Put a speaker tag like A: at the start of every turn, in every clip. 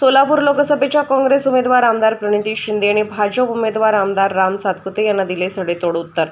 A: सोलापूर लोकसभेच्या काँग्रेस उमेदवार आमदार प्रणिती शिंदे आणि भाजप उमेदवार आमदार राम सातपुते यांना दिले सडेतोड उत्तर.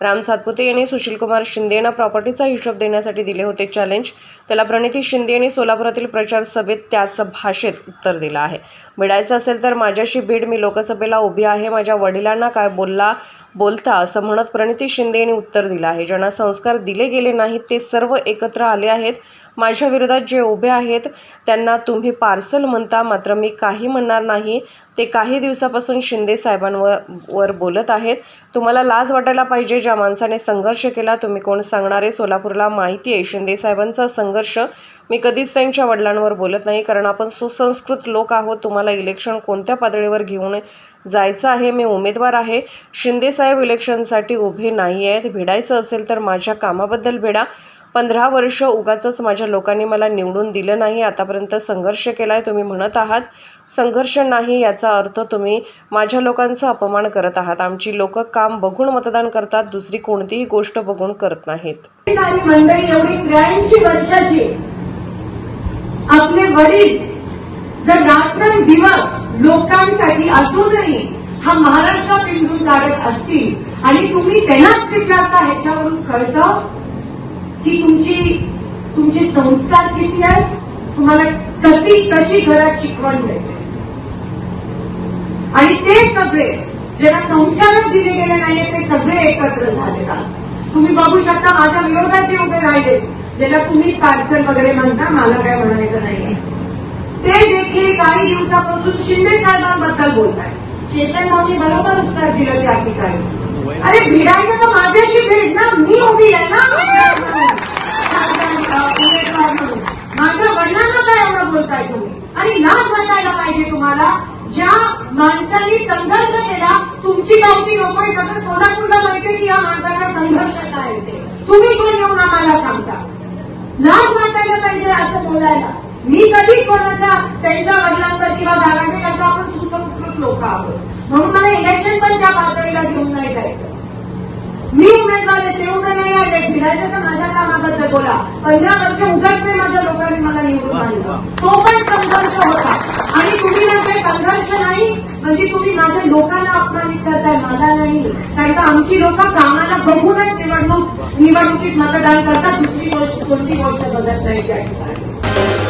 A: राम सातपुते यांनी सुशीलकुमार शिंदे यांना प्रॉपर्टीचा हिशोब देण्यासाठी दिले होते चॅलेंज त्याला प्रणिती शिंदे यांनी सोलापुरातील प्रचार सभेत त्याच भाषेत उत्तर दिलं आहे. भिडायचं असेल तर माझ्याशी भेट मी लोकसभेला उभी आहे माझ्या वडिलांना काय बोलला बोलता असं म्हणत प्रणिती शिंदे यांनी उत्तर दिलं आहे. ज्यांना संस्कार दिले गेले नाहीत ते सर्व एकत्र आले आहेत. माझ्या विरोधात जे उभे आहेत त्यांना तुम्ही पार्सल म्हणता मात्र मी काही म्हणणार नाही. ते काही दिवसापासून शिंदे साहेबांवर वर बोलत आहेत. तुम्हाला लाज वाटायला पाहिजे ज्या माणसाने संघर्ष केला तुम्ही कोण सांगणारे? सोलापूरला माहिती आहे शिंदे साहेबांचा संघर्ष मी कधीच त्यांच्या वडिलांवर बोलत नाही कारण आपण सुसंस्कृत लोक आहोत. तुम्हाला इलेक्शन कोणत्या पातळीवर घेऊन जायचं आहे? मी उमेदवार आहे. शिंदे साहेब इलेक्शनसाठी उभे नाही आहेत. भिडायचं असेल तर माझ्या कामाबद्दल भिडा. पंधरा वर्ष उगाच माझ्या लोकांनी मला निवडून दिलं नाही आतापर्यंत संघर्ष केलाय तुम्ही म्हणत आहात. संघर्ष नाही याचा अर्थ तुम्ही माझ्या लोकांचा अपमान करत आहात. आमची लोक काम बघून मतदान करतात दुसरी कोणतीही गोष्ट बघून करत नाहीत.
B: मंडळी एवढी त्र्याऐंशी वर्षाची आपले वडील जर रात्रंदिवस लोकांसाठी असूनही हा महाराष्ट्र पिंजून काढत असतील आणि तुम्ही त्यांनाच विचारता ह्याच्यावरून कळतं? की तुमची तुमचे संस्कार किती आहेत? तुम्हाला कशी कशी घरात शिकवण मिळते? आणि ते सगळे ज्यांना संस्कारच दिले गेले नाहीये ते सगळे एकत्र झाले आज. तुम्ही बघू शकता माझ्या विरोधात जे उभे राहिले ज्याला तुम्ही पार्सल वगैरे म्हणता मला काय म्हणायचं नाहीये. ते देखील काही दिवसापासून शिंदे साहेबांबद्दल बोलत आहेत चेतन भाऊनी बरोबर उत्तर दिलं त्या ठिकाणी. अरे भिडायचं तर माझ्याशी भेट ना. मी उभी आहे ना. माझ्या वडिलांना काय एवढं बोलताय तुम्ही? आणि लाच वाटायला पाहिजे तुम्हाला. ज्या माणसांनी संघर्ष केला तुमची गावती नकोय सगळं सोलापूरला माहितीये की या माणसांना संघर्ष काय येते तुम्ही कोण येऊन आम्हाला सांगता? लाच वाटायला पाहिजे असं बोलायला. मी कधी कोणाच्या त्यांच्या वडिलांवर किंवा दाराने करता लोक आहोत म्हणून मला इलेक्शन पण त्या पातळीला घेऊन नाही जायचं. मी उमेदवार आहे ते उभे नाही राहिले. भिडायचं तर माझ्या कामाबद्दल बोला. पंधरा वर्ष उगाच नाही माझ्या लोकांनी मला निवडून आणलं. तो पण संघर्ष होता. आणि तुम्ही म्हणजे संघर्ष नाही म्हणजे तुम्ही माझ्या लोकांना अपमानित करताय मला नाही. कारण का आमची लोक कामाला बघूनच निवडणूक निवडणुकीत मतदान करतात दुसरी गोष्ट कोणती गोष्ट त्या ठिकाणी.